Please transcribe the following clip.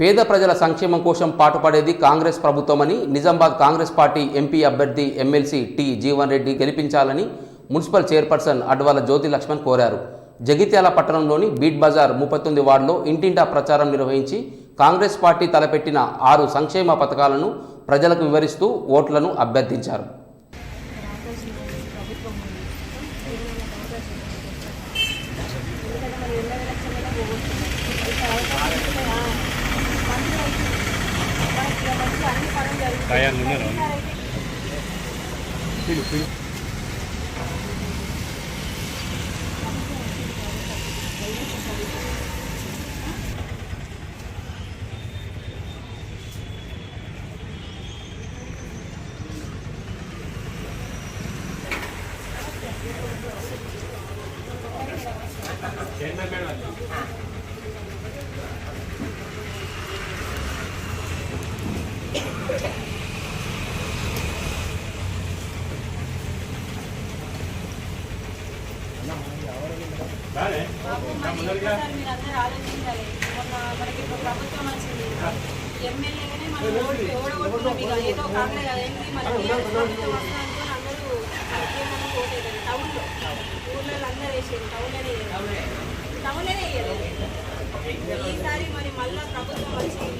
పేద ప్రజల సంక్షేమం కోసం పాటుపడేది కాంగ్రెస్ ప్రభుత్వమని నిజామాబాద్ కాంగ్రెస్ పార్టీ ఎంపీ అభ్యర్థి ఎమ్మెల్సీ టి జీవన్ రెడ్డి గెలిపించాలని మున్సిపల్ చైర్పర్సన్ అడ్వాల జ్యోతి లక్ష్మణ్ కోరారు. జగిత్యాల పట్టణంలోని బీట్ బజార్ ముప్పై తొమ్మిది వార్డులో ఇంటింటా ప్రచారం నిర్వహించి కాంగ్రెస్ పార్టీ తలపెట్టిన ఆరు సంక్షేమ పథకాలను ప్రజలకు వివరిస్తూ ఓట్లను అభ్యర్థించారు ప్రభుత్వం ఉంది ఏమైనా అవకాశం ఎందుకంటే మరి ఎన్నో ఎలక్షన్లలో పోగొట్టున్నాం ఇక్కడ అవకాశం ఉంటే, ఆ, మంచిగా అవుతుంది. మనకి ఇక మంచిగా అన్ని పనులు జరుగుతాయి. ఈసారైతే బాబు, మరి ఒక్కసారి మీరు ఆలోచించాలి. మనకి ఇప్పుడు ప్రభుత్వం వచ్చింది. ఎమ్మెల్యేగానే మనం ఓడగొట్టుకున్నాం ఇక. ఏదో కాంగ్రెస్ అదేంటి మన టీఆర్ఎస్ ప్రభుత్వం వస్తుందనుకొని అందరూ టౌన్లో. ఊర్లలో అందరూ వేసారు. టౌన్లోనే టౌన్లోనే వేయలేదు. ఈసారి మరి మళ్ళా ప్రభుత్వం వచ్చింది